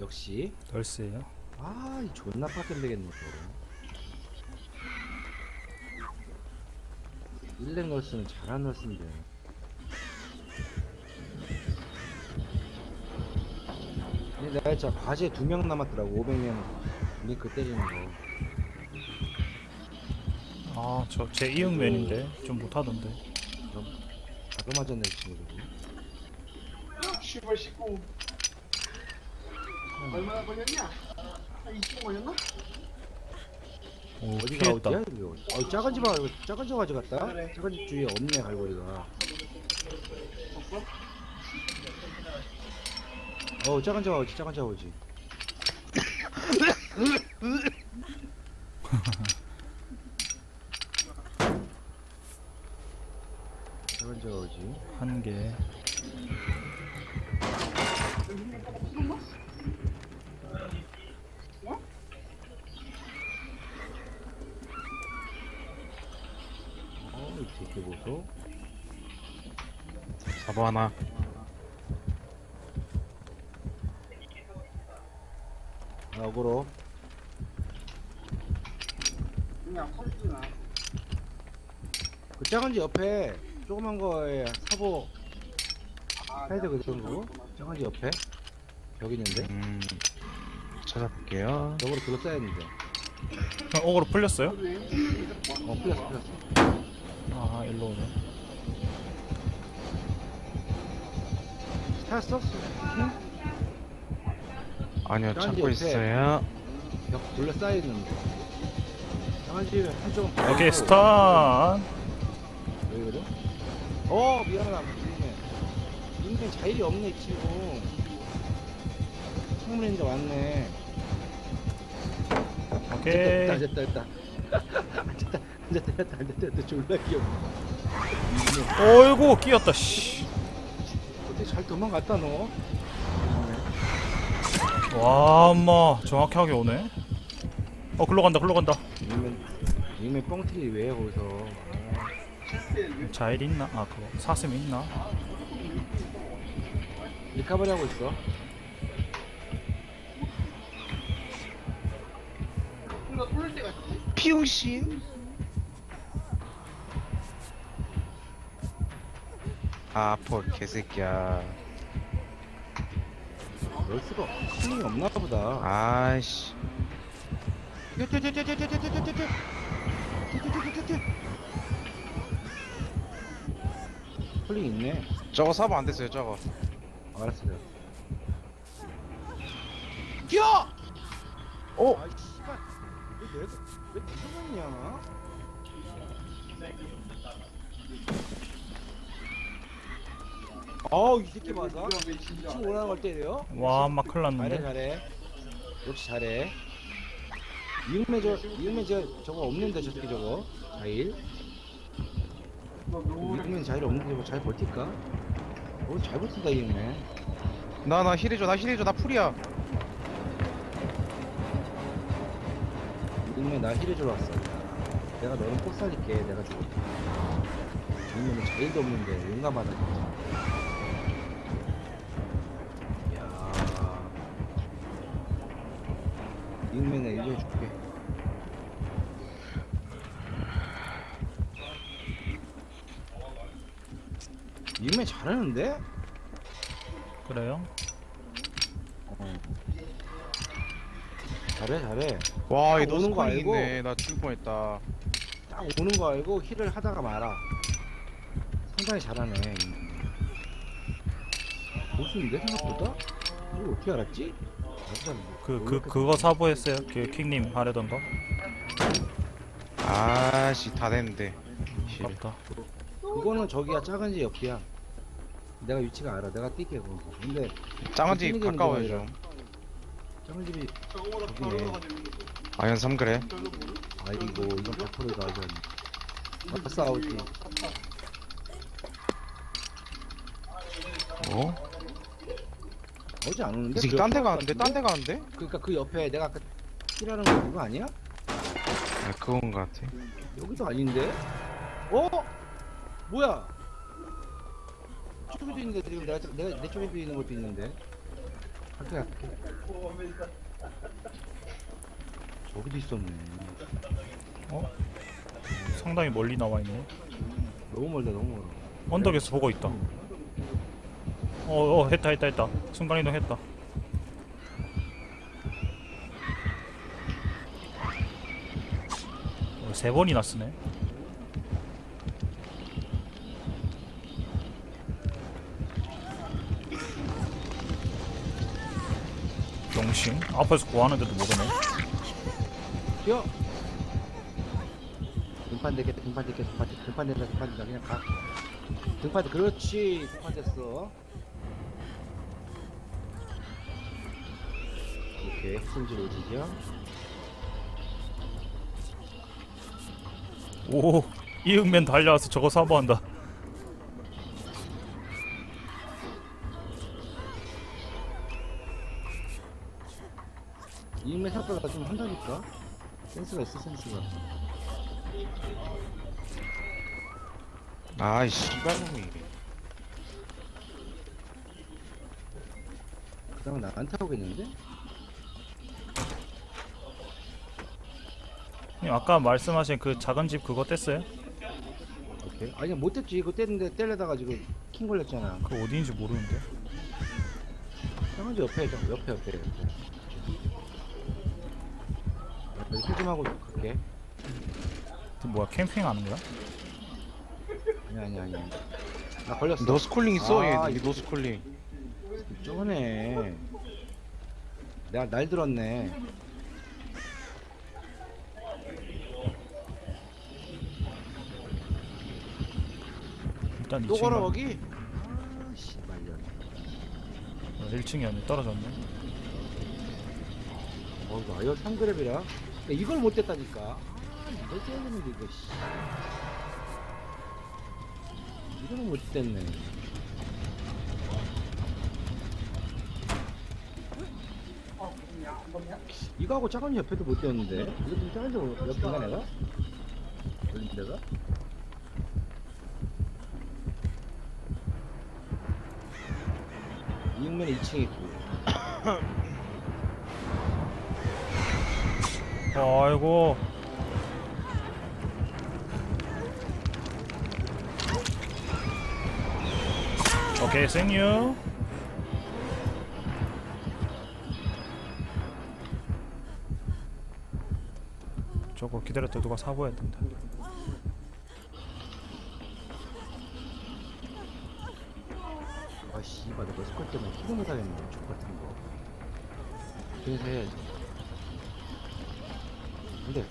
역시. 덜스예요. 아 이 존나 빡센 되겠네 또. 일렉 널스는 잘한 널스인데. 근데 내가 진짜 과제 두 명 남았더라고 500년 링크 때리는 거. 아, 저 제 이응맨인데? 좀 못하던데. 그럼 자도 맞았네 이 친구들 시발 19 얼마나 걸렸냐? 한 20분 걸렸나? 오, 어디가 피했다. 어디야 이거 어 작은 집 와- 작은 집 가져갔다 그래. 작은 집 주위에 없네 갈고리가 없어? 어 작은 집 오지 작은 집 오지 작은 집 오지 한 개. 어 이렇게 보소 사보 하나. 아, 터지나 그 작은 집 옆에 조그만 거에 사보 아, 해야 내가 되거든 그거 작은 집 옆에? 벽 있는데? 음 찾아볼게요. 벽으로 둘러싸야 했는데. 형, 어그로 풀렸어요? 어 풀렸어 풀렸어. 아, 일로 오네. 탔어? 응? 아니요, 딴 참고 게 없어요. 있어요. 벽 둘러싸여 있는데. 강한 집 한쪽은 바로 오케이, 스턴. 여기거든? 어, 미안하다. 민네. 자일이 없네, 치고. 창문인데 왔네. 오케이. 됐다, 됐다, 됐다. 됐다, 됐다, 됐다, 됐다. 졸라 귀여워. 어이구, 끼었다, 씨. 잘 도망갔다 너 와, 엄마. 정확하게 오네. 어, 글로 간다, 글로 간다. 이면 이면 뻥튀기 왜 거기서 아, 자일 있나? 아, 그거. 사슴 있나? 리카버리 하고 있어 피웅신 아폴 개새끼야 열 수가 이 없나 보다 아이씨 콜링 있네 저거 사면 안 됐어요 저거 알았어요 뛰어! 오! 아 씨발 왜 내가 왜 태어났냐 어우 이 새끼 맞아? 지금 원하는 걸 때려요? 와, 엄마 큰일 잘해 났는데. 잘해 역시 잘해. 이응매 저 이응매 저 저거 없는데 저 새끼 저거. 자일. 이응매 자일 없는데 저거 잘 버틸까? 어 잘 버틴다 이응매 나 나 힐해줘 나 힐해줘 나 풀이야. 이응매 나 힐해주러 왔어. 내가 너는 꼭 살릴게 내가 죽을게 이응매는 자일도 없는데 용감하다 진짜 이응매는 일해줄게 이응매 잘하는데? 그래요? 어. 잘해 잘해 와이 딱 오는 거 알고. 나 죽을 뻔했다 딱 오는 거 알고 힐을 하다가 말아 상당히 잘하네 못쓰는데 생각보다? 이거 어떻게 알았지? 그, 그, 그거 사보했어요? 그 킹님 하려던 거? 아씨 다 됐는데. 힐 아깝다. 그거는 저기야 작은 집 옆이야. 내가 위치가 알아. 내가 뛸게 그거. 근데 작은 집게 가까워요 좀. 작은 집이 아연 3 그래? 아이고 이건 100%다 이건 아싸 아웃이. 어? 어제 안 오는데? 이 새끼 그딴데 옆에 가는데 같은데? 딴데 가는데? 그러니까 그 옆에 내가 아까 힐하는 거 그거 아니야? 아 그건 거 같아 여기도 아닌데? 어? 뭐야? 저쪽에도 있는데 지금 내가 내가 내 쪽에도 있는 것도 있는데 갈게 갈게 저기도 있었네 어? 상당히 멀리 나와 있네. 너무 멀다 너무 멀어 언덕에서 보고 있다. 어, 어, 했다, 했다, 했다. 순간이동 했다. 어, 세 번이나 쓰네. 병신? 앞에서 구하는데도 못오네. 뛰어 등판 되겠다 등판 되겠다 등판 되겠다 등판 된다 등판 된다 그냥 가 등판 돼 그렇지 등판 됐어 오케이 승질 오지죠 오, 이응면 달려와서 저거 사보한다. 이인매 생각보다 좀 한다니까 센스가 있어 센스가 아이 씨발놈이 그 다음에 나한테 오겠는데? 형님, 아까 말씀하신 그 작은 집 그거 뗐어요? 오케이. 아니 못 됐지. 이거 뗐는데 떼려다가 지금 킹 걸렸잖아. 그 어디인지 모르는데. 상한지 옆에 좀 옆에 옆에 옆에. 여기 힐좀 하고 갈게. 그 뭐야 캠핑하는 거야? 아니 아니 아니 나 걸렸어. 노스콜링 있어? 아, 얘 노스콜링. 저거네 내가 날 들었네 일단 또 2층 걸어 거기? 아 씨발년 1층이 아니라 떨어졌네. 어 이거 아이어 3그랩이라 이걸 못 뗐다니까 아 이걸 떼야 되는데 이거 씨 이거는 못 뗐네 이거하고 작은 옆에도 못 떼었는데 이거 좀 작은 데 옆인가 내가? 올린 데가? 이육면 2층에 있고 아이고. 오케이, 생유. 저거 기다렸다 누가 사보야 된다. 나 머스컷 때문에 키도 못하겠네 족 같은 거. 그래서 해야지 근데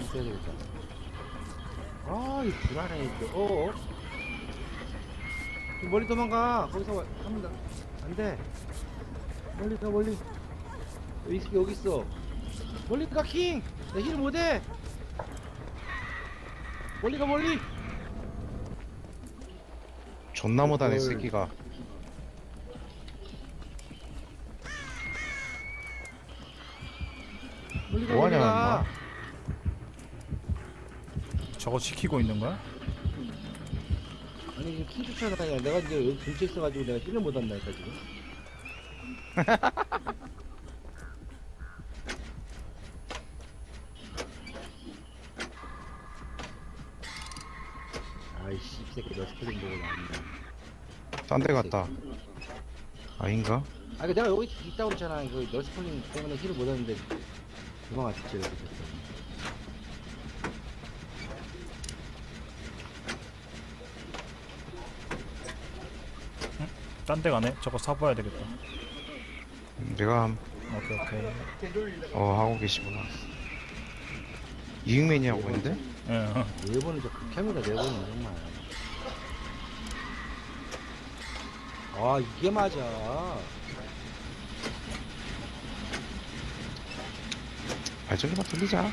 있어야 되겠다. 아이 불안해 이거. 어어? 좀 멀리 도망가. 거기서 나- 안돼. 멀리 가 멀리. 여기 있어 여기 있어. 멀리 가킹내힐 못해 멀리 가 멀리. 존나 못하네 헐. 새끼가. 멀리 가 뭐하냐, 멀리 가. 저거 지키고 있는 거야? 아니 지금 키 쫓아다녀 내가 이제 여기 근처에 있어가지고 내가 힐을 못 한다니까 지금 딴 데 갔다 아닌가? 아 그 내가 여기 있다고 그랬잖아 그 너스플링 때문에 힐을 못 하는데 도망갔지 그래서 딴데 가네. 저거 사봐야 되겠다. 내가 함- 오케이, 오케이. 어 하고 계시구나 이응맨이 하고 있는데? 예. 어. 네 번은 저 극혐이다 네 번은 정말 아 이게 맞아. 발전기만 돌리자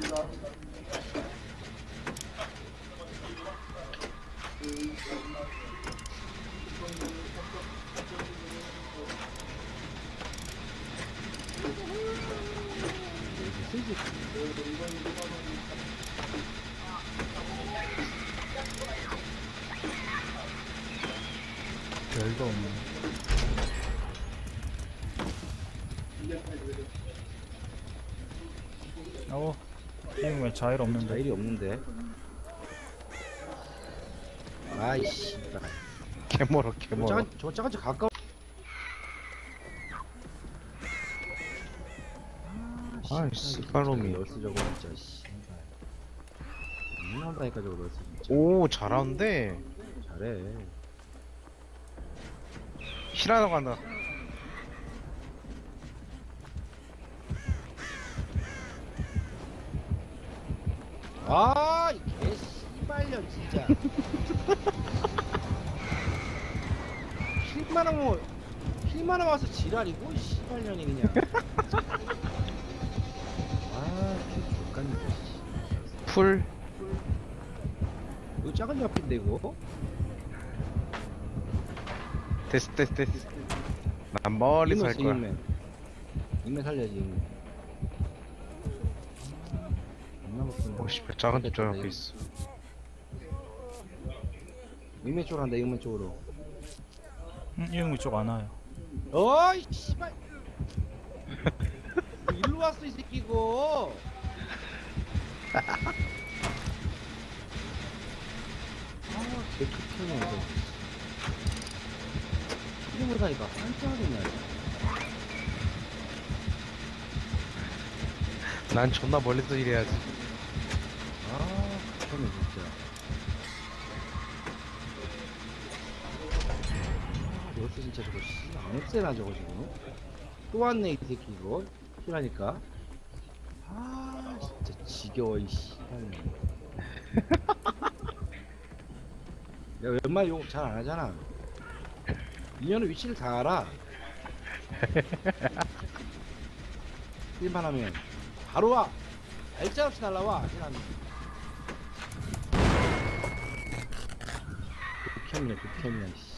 감사합니다. 자일 없는데? 자일이 없는데. 아이씨. 개멀어 저 개멀어 저 작은 집 가까워. 아이, 씨발놈이. 널스 저거 진짜 씨발. 저거 널스 진짜. 오 잘하는데 잘해. 힐하러 간다 아, 이 개 씨발년 진짜. 10만 원 뭐, 10만 원 와서 지랄이고 이 씨발년이 그냥. 아, 개 족간이다. 씨. 풀 이거 작은 옆인데 이거? 됐어 됐어 됐어 난 멀리서 할 거야 인맨. 인맨 살려야지. 인맨. 오씨 작은 집 저렇게 있어 인맨 쪽으로 한다. 인맨 쪽으로. 응, 이응 이쪽 안 와요. 어이 씨발. 일로 왔어 이 새끼 이거. 아, 개축해네 이거. 이름을 가니까 한참하겠네. 난 존나 멀리서 일해야지 진짜 저거 씨, 안 없애나 저거 지금. 또 왔네 이 새끼 이거. 필하니까. 아, 진짜 지겨워 이 씨. 내가 웬만히 욕 잘 안 하잖아. 인연의 위치를 다 알아. 일만 하면 바로 와. 알짜 없이 날라와. 일하면. 극혐이네 극혐이야 씨.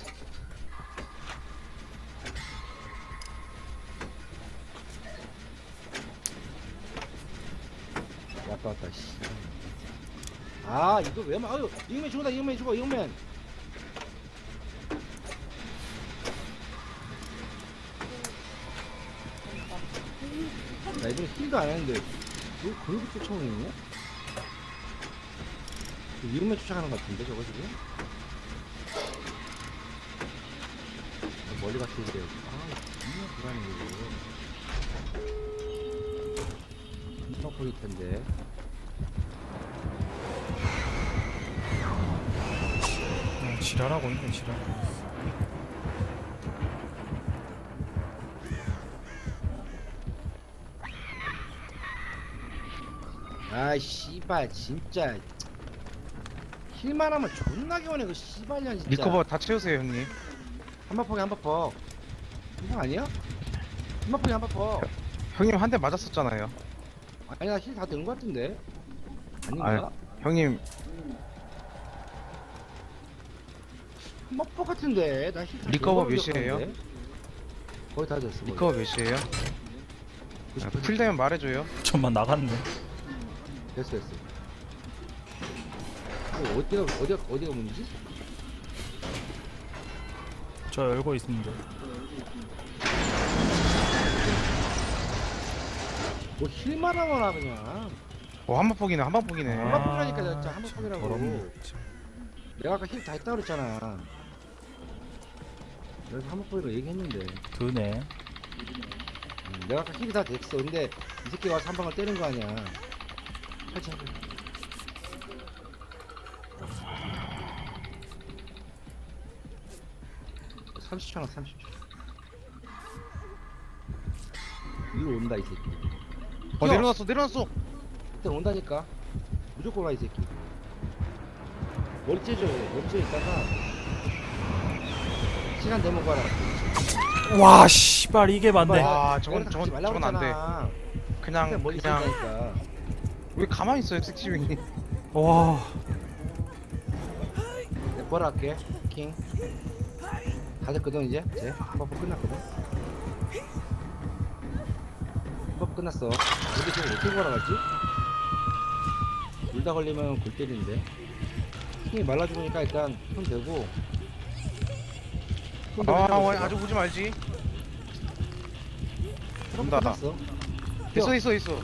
왔다 왔다 씨. 아 이거 왜 막? 아유 이응맨 죽었다 이응맨 죽어 이응맨. 나 이번에 힐도 안 했는데 왜 그렇게 쫓아오네? 이름에 쫓아가는 것 같은데 저거 지금? 아, 멀리 갔을 때 아, 정말 불안해 이거 금방 보일 텐데 지랄하고 있네, 지랄. 아 씨발 진짜. 힐만 하면 존나 개원해 그 씨발년 진짜. 리커버 다 채우세요 형님. 한바퍽에 한바퍽 이거 아니야? 한바퍽에 한바퍽 형님 한 대 맞았었잖아요. 아니 나 힐 다된것 같은데? 아닌가? 아 형님 한바퍽 같은데 나 힐 리커버 몇이에요? 거의 다 됐어. 리커버 몇이에요? 아, 풀 되면 말해줘요 전만 나갔네. 됐어 됐어 어, 어디가 어디가 어디가 문제지? 저 열고 있는데. 뭐 힐만 하거나 그냥 오 한방폭이네 한방폭이네 아. 한바폭이라니까 진짜 한바폭이라고. 더럽네. 내가 아까 힐 다 했다 그랬잖아 그래서 한바폭이라고 얘기했는데. 드네. 음, 내가 아까 힐이 다 됐어. 근데 이 새끼 와서 한 방을 때린 거 아니야. 살짝 30초 나 30초. 일로 온다 이 새끼. 어 뛰어! 내려놨어 내려놨어. 일단 온다니까. 무조건 와 이 새끼. 머리 째줘 머리 째 있다가 시간 되면 가라. 와 씨발 이게 맞네. 와, 저건- 내가 저건- 말라고 저건 안 돼. 그냥 그냥 왜 가만히 있어요 섹시윙이. 와. 내가 뭐라 할게? 킹. 다 됐거든 이제? 이제 버프 끝났거든. 버프 끝났어. 어디 지금 어떻게 걸어갔지? 물다 걸리면 골 때리는데. 힘이 말라 죽으니까 일단 손 대고 손 대고 아 시작을 와. 아주 보지 말지. 온다. 끝났어? 있어 있어 있어.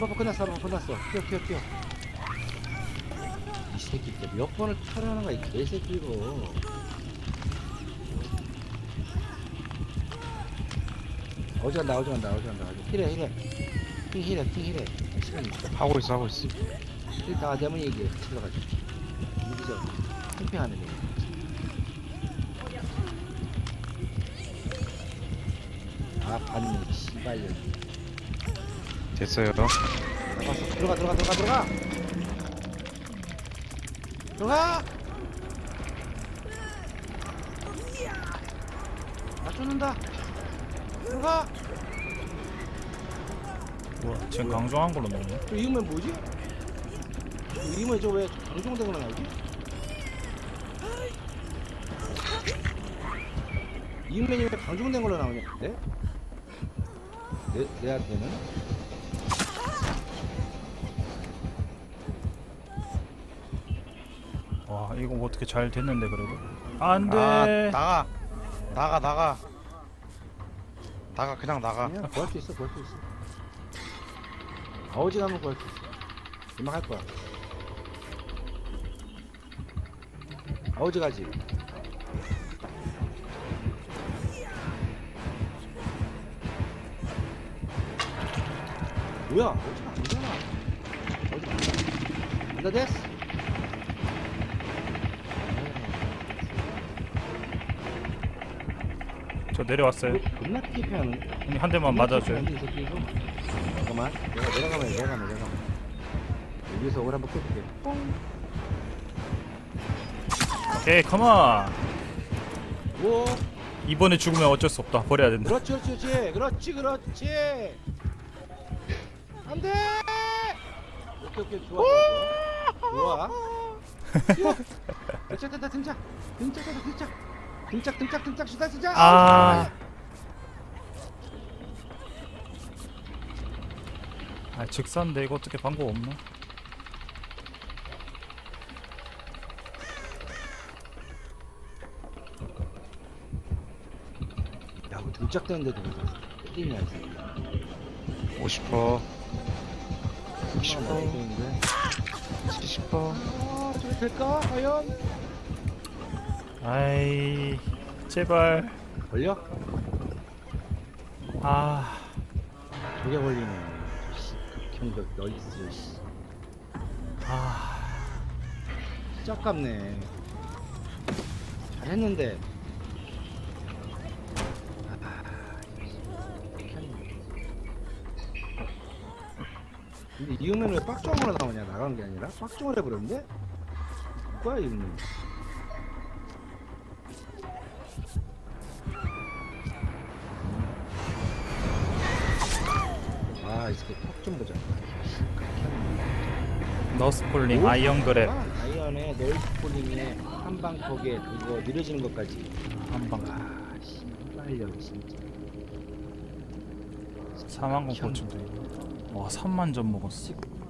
버프 끝났어 버프 끝났어. 뛰어 뛰어 뛰어. 이 새끼 몇 번을 촬영하는 거야 이 개새끼 이거. 어디 간다 어디 간다 어디 간다. 어디 힐해 힐해. 킹 힐해 킹 힐해. 시간 있어. 하고 있어 하고 있어. 힐다 되면 얘기해 들어가지고 무기죠. 캠핑하는 거 아, 봤네, 씨발년. 됐어요 나갔어. 들어가, 들어가, 들어가, 들어가! 들어가! 나 쫓는다! 들어가! 와 지금 강조한 걸로 넣네 저 이음은 뭐지? 이 이음은 저왜 강종된 걸로 나오지? 이음맨이 왜 강종된 걸로 나오냐? 네? 내, 내한테는? 와 이거 뭐 어떻게 잘 됐는데 그래도 아 안돼 나가 나가 나가 나가 그냥 나가 그냥 구할 수 있어, 구할 수 있어. 아오지 가면 구할 수 있어. 금방 할 거야. 아오지 가지. 뭐야? 아오지가 아니잖아. 아오지 안 됐어. 저 내려왔어요 이거 겁나 피해하는. 형님 한 대만 맞아줘요. 잠깐만. 내가 내려가면 내려가면 내려가면. 여기서 오글 한번 끌게. 오케이 컴온 오. 이번에 죽으면 어쩔 수 없다 버려야 된다 그렇지 그렇지 그렇지 그렇지 그렇지 안돼! 오케이 오케이 좋아 좋아. 좋아. 등짝 된다 등짝. 등짝 된다 등짝. 등짝 등짝 등짝. 시다 시작 아. 아 직사인데 이거 어떻게 방법 없나? 야뭐 등짝 되는데도 50퍼. 아, 60퍼 되는데 70퍼 아 저게 될까? 과연? 아이 제발. 걸려? 아. 저게 걸리네. 씨 극혐적 너이스 씨. 아, 진짜 아깝네. 잘했는데. 아, 근데 이음은 왜 빡종으로 나오냐? 나간 게 아니라 빡종을 해버렸는데? 누구야 이음은? 아, 이 새끼 턱좀 보자. 너스폴링 아이언 그랩 아이언의 널스폴링의 한방 턱에 그거 느려지는 것까지 한방 아 씨발년 진짜 4만 공포쯤 와 3만 점 먹었어. 씩